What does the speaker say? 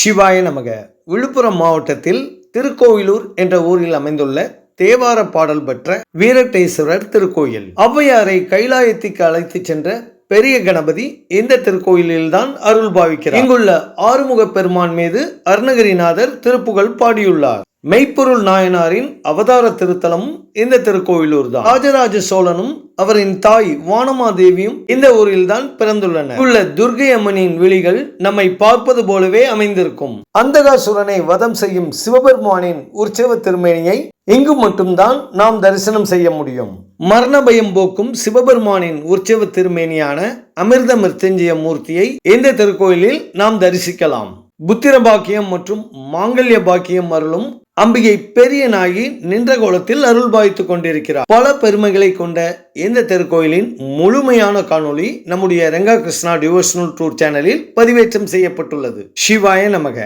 சிவாய நமக. விழுப்புரம் மாவட்டத்தில் திருக்கோயிலூர் என்ற ஊரில் அமைந்துள்ள தேவார பாடல் பெற்ற வீரட்டேஸ்வரர் திருக்கோயில். ஔவையாரை கைலாயத்திற்கு அழைத்துச் சென்ற பெரிய கணபதி இந்த திருக்கோயிலில்தான் அருள் பாவிக்கிறார். இங்குள்ள ஆறுமுக பெருமான் மீது அருணகிரிநாதர் திருப்புகழ் பாடியுள்ளார். மெய்ப்பொருள் நாயனாரின் அவதார திருத்தலமும் இந்த திருக்கோவிலூர் தான் ராஜராஜ சோழனும் அவரின் தாய் வானமாதேவியும் இந்த ஊரில் தான் பிறந்துள்ளனர். உள்ள துர்கை அம்மனின் விழிகள் நம்மை பார்ப்பது போலவே அமைந்திருக்கும். அந்தகாசுரனை வதம் செய்யும் சிவபெருமானின் உற்சவ திருமேனியை இங்கு மட்டும்தான் நாம் தரிசனம் செய்ய முடியும். மரண பயம் போக்கும் சிவபெருமானின் உற்சவ திருமேனியான அமிர்த மிருத்தஞ்சய மூர்த்தியை இந்த திருக்கோயிலில் நாம் தரிசிக்கலாம். புத்திர பாக்கியம் மற்றும் மாங்கல்ய பாக்கியம் அருளும் அம்பிகை பெரிய நாயி நின்ற கோலத்தில் அருள் பாய்த்து கொண்டிருக்கிறார். பல பெருமைகளை கொண்ட இந்த திருக்கோயிலின் முழுமையான காணொளி நம்முடைய ரங்கா கிருஷ்ணா டிவோஷனல் டூர் சேனலில் பதிவேற்றம் செய்யப்பட்டுள்ளது. சிவாய நமக.